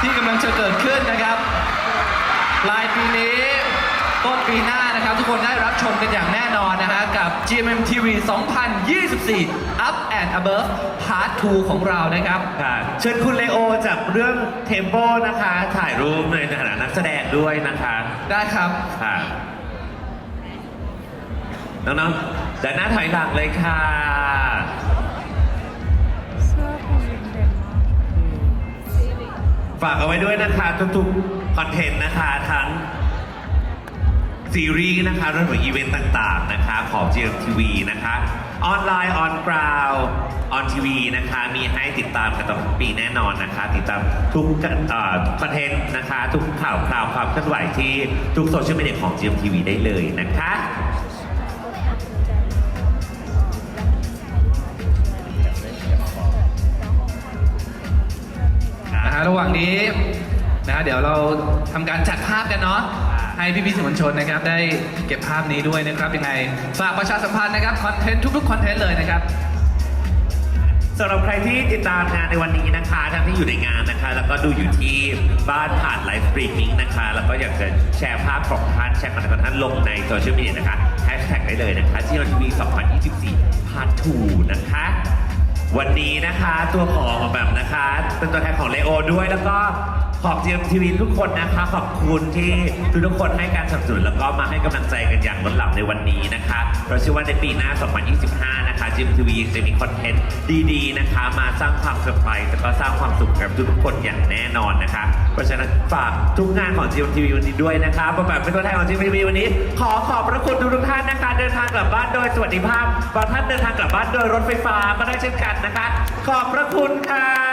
ที่กำลังจะเกิดขึ้นนะครับปลายปีนี้ ต้นปีหน้านะครับ ทุกคนได้รับชมกันอย่างแน่นอนนะฮะกับ GMMTV 2024 Up and Above Part 2 ของเรานะครับ ค่ะเชิญคุณเลโอจากเรื่องเทมโ o นะคะ ถ่ายรูปในฐานะนักแสดงด้วยนะคะได้ครับ ค่ะน้องๆแต่หน้าถอยหลังเลยค่ะ ฝากเอาไว้ด้วยนะคะทุกๆคอนเทนต์นะคะทั้งซีรีส์นะคะรวมถึงอีเวนต์ต่างๆนะคะของ GMTV นะคะออนไลน์ออนกราวออนทีวีนะคะมีให้ติดตามกันตลอดปีแน่นอนนะคะ ติดตามทุกคอนเทนต์นะคะ ทุกข่าวคราวความเคลื่อนไหวที่ทุกโซเชียลมีเดียของ GMTV ได้เลยนะคะ นะระหว่างนี้นะฮะเดี๋ยวเราทำการจัดภาพกันเนาะให้พี่พี่ๆสื่อมวลชนนะครับ ได้เก็บภาพนี้ด้วยนะครับยังไงฝากประชาสัมพันธ์นะครับคอนเทนต์ทุกๆคอนเทนต์เลยนะครับสำหรับใครที่ติดตามงานในวันนี้นะคะทั้งที่อยู่ในงานนะคะ แล้วก็ดูอยู่ที่บ้านผ่านไลฟ์สตรีมมิ่งนะคะ แล้วก็อยากจะแชร์ภาพของท่านแชร์คอนเทนต์ของท่านลงในโซเชียลมีเดียนะคะแฮชแท็กได้เลยนะคะที่ทีวี2024 Part 2นะคะ วันนี้นะคะตัวของแบบนะคะ เป็นตัวแทนของเลโอด้วยแล้วก็ ขอบ GMTV ทุกคนนะคะ ขอบคุณที่ทุกทุกคนให้การสนับสนุนแล้วก็มาให้กำลังใจกันอย่างล้นหลามในวันนี้นะคะเราเชื่อว่าในปีหน้า 2025 นะคะ GMTV จะมีคอนเทนต์ดีๆนะคะ มาสร้างความเซอร์ไพรส์แล้วก็สร้างความสุขกับทุกๆคนอย่างแน่นอนนะคะ เพราะฉะนั้นฝากทุกงานของ GMTV วันนี้ด้วยนะคะประแบบเป็นตัวแทนของ GMTV วันนี้ ขอขอบพระคุณทุกๆท่านนะคะ เดินทางกลับบ้านโดยสวัสดิภาพบางท่านเดินทางกลับบ้านโดยรถไฟฟ้าก็ได้เช่นกันนะคะ ขอบพระคุณค่ะ